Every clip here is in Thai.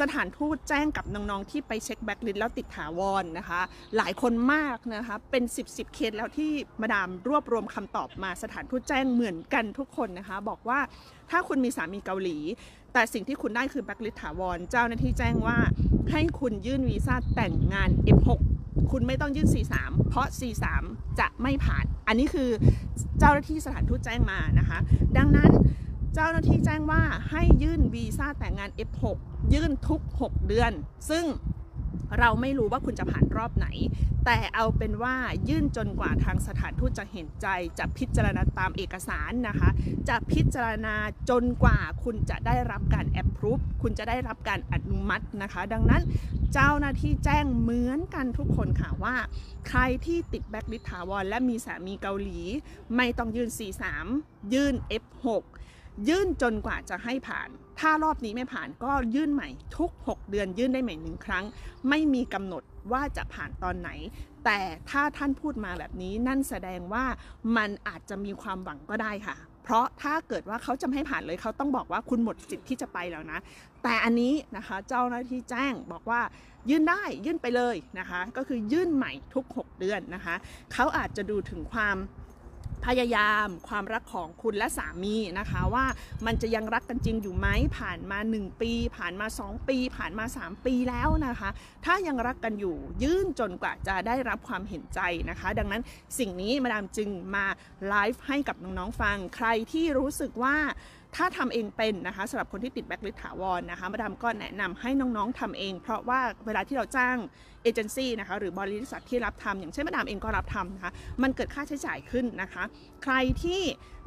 สถานทูตแจ้งกับน้องๆที่ไปเช็คแบ็กลิสแล้วติดถาวรนะคะ หลายคนมากนะคะ เป็น 10บสเคสแล้วที่มาดามรวบรวมคำตอบมาสถานทูตแจ้งเหมือนกันทุกคนนะคะ บอกว่าถ้าคุณมีสามีเกาหลี แต่สิ่งที่คุณได้คือแบ็กลิสถาวร เจ้าหน้าที่แจ้งว่าให้คุณยื่นวีซ่าแต่งงาน F6 คุณไม่ต้องยื่น C3 เพราะ C3 จะไม่ผ่าน อันนี้คือเจ้าหน้าที่สถานทูตแจ้งมานะคะ ดังนั้น เจ้าหน้าที่แจ้งว่าให้ยื่นวีซ่าแต่งงาน F6 ยื่นทุก 6 เดือน ซึ่งเราไม่รู้ว่าคุณจะผ่านรอบไหน แต่เอาเป็นว่ายื่นจนกว่าทางสถานทูตจะเห็นใจจะพิจารณาตามเอกสารนะคะ จะพิจารณาจนกว่าคุณจะได้รับการแอปพรูฟคุณจะได้รับการอนุมัตินะคะ ดังนั้นเจ้าหน้าที่แจ้งเหมือนกันทุกคนค่ะว่า ใครที่ติดแบ็คลิสถาวรและมีสามีเกาหลี ไม่ต้องยื่น C3 ยื่น F6 ยื่นจนกว่าจะให้ผ่าน ถ้ารอบนี้ไม่ผ่านก็ยื่นใหม่ทุก 6 เดือนยื่นได้ใหม่หนึ่งครั้ง ไม่มีกำหนดว่าจะผ่านตอนไหน แต่ถ้าท่านพูดมาแบบนี้นั่นแสดงว่ามันอาจจะมีความหวังก็ได้ค่ะ เพราะถ้าเกิดว่าเขาจะไม่ให้ผ่านเลยเขาต้องบอกว่าคุณหมดสิทธิ์ที่จะไปแล้วนะ แต่อันนี้นะคะเจ้าหน้าที่แจ้งบอกว่ายื่นได้ยื่นไปเลยนะคะ ก็คือยื่นใหม่ทุก 6 เดือนนะคะ เขาอาจจะดูถึงความ พยายามความรักของคุณและสามีนะคะว่ามันจะยังรักกันจริงอยู่ไหมผ่านมา 1 ปี ผ่านมา 2 ปี ผ่านมา 3 ปีแล้วนะคะ ถ้ายังรักกันอยู่ยื่นจนกว่าจะได้รับความเห็นใจนะคะ ดังนั้นสิ่งนี้มาดามจึงมาไลฟ์ให้กับน้องๆฟังใครที่รู้สึกว่า ถ้าทำเองเป็นนะคะสำหรับคนที่ติดแบ็คลิสถาวรนะคะมาดามก็แนะนำให้น้องๆทำเอง เพราะว่าเวลาที่เราจ้างเอเจนซี่นะคะหรือบริษัทที่รับทำอย่างเช่นมาดามเองก็รับทำนะคะมันเกิดค่าใช้จ่ายขึ้นนะคะ ใครที่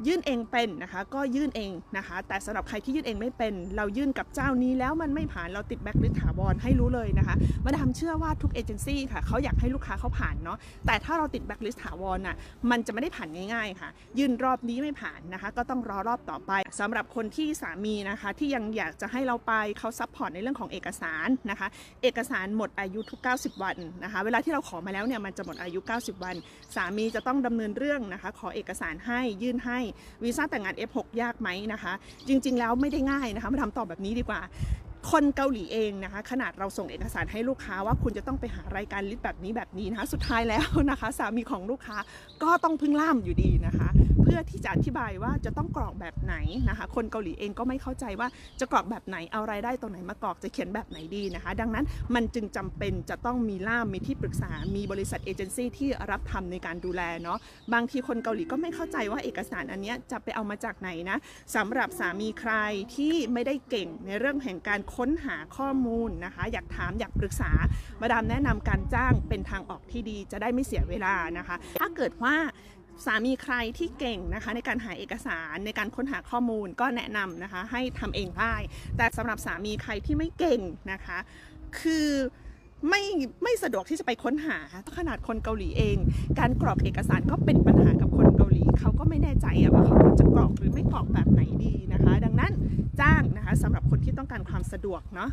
ยื่นเองเป็นนะคะก็ยื่นเองนะคะ แต่สำหรับใครที่ยื่นเองไม่เป็น เรายื่นกับเจ้านี้แล้วมันไม่ผ่านเราติดแบ็คลิสถาวรให้รู้เลยนะคะมาดามเชื่อว่าทุกเอเจนซี่ค่ะเขาอยากให้ลูกค้าเขาผ่านเนาะแต่ถ้าเราติดแบ็คลิสถาวรน่ะมันจะไม่ได้ผ่านง่ายๆค่ะ ยื่นรอบนี้ไม่ผ่านนะคะ ก็ต้องรอรอบต่อไปสำหรับับคนที่สามีนะคะที่ยังอยากจะให้เราไปเขาซัพพอร์ตในเรื่องของเอกสารนะคะ เอกสารหมดอายุทุก 90 วันนะคะ เวลาที่เราขอมาแล้วเนี่ยมันจะหมดอายุ 90 วัน สามีจะต้องดำเนินเรื่องนะคะ ขอเอกสารให้ยื่นให้วีซ่าแต่งงาน F6 ยากไหมนะคะ จริง ๆ แล้วไม่ได้ง่ายนะคะมาทำตอบแบบนี้ดีกว่า คนเกาหลีเองนะคะ ขนาดเราส่งเอกสารให้ลูกค้าว่าคุณจะต้องไปหารายการลิสต์แบบนี้แบบนี้นะคะ สุดท้ายแล้วนะคะ สามีของลูกค้าก็ต้องพึ่งล่ามอยู่ดีนะคะ เพื่อที่จะอธิบายว่าจะต้องกรอกแบบไหนนะคะ คนเกาหลีเองก็ไม่เข้าใจว่าจะกรอกแบบไหนเอารายได้ตรงไหนมากรอกจะเขียนแบบไหนดีนะคะ ดังนั้นมันจึงจำเป็นจะต้องมีล่ามมีที่ปรึกษา มีบริษัทเอเจนซี่ที่รับทำในการดูแลเนาะบางทีคนเกาหลีก็ไม่เข้าใจว่าเอกสารอันเนี้ยจะไปเอามาจากไหนนะสำหรับสามีใครที่ไม่ได้เก่งในเรื่องแห่งการค้นหาข้อมูลนะคะ อยากถามอยากปรึกษามาดามแนะนำการจ้างเป็นทางออกที่ดีจะได้ไม่เสียเวลานะคะ ถ้าเกิดว่าสามีใครที่เก่งนะคะในการหาเอกสารในการค้นหาข้อมูลก็แนะนำนะคะ ให้ทำเองได้ แต่สำหรับสามีใครที่ไม่เก่งนะคะ คือไม่ไม่สะดวกที่จะไปค้นหาขนาดคนเกาหลีเอง การกรอกเอกสารก็เป็นปัญหากับคนเกาหลี เขาก็ไม่แน่ใจว่าเขาควรจะกรอกหรือไม่กรอกแบบไหน ที่ต้องการความสะดวกเนาะ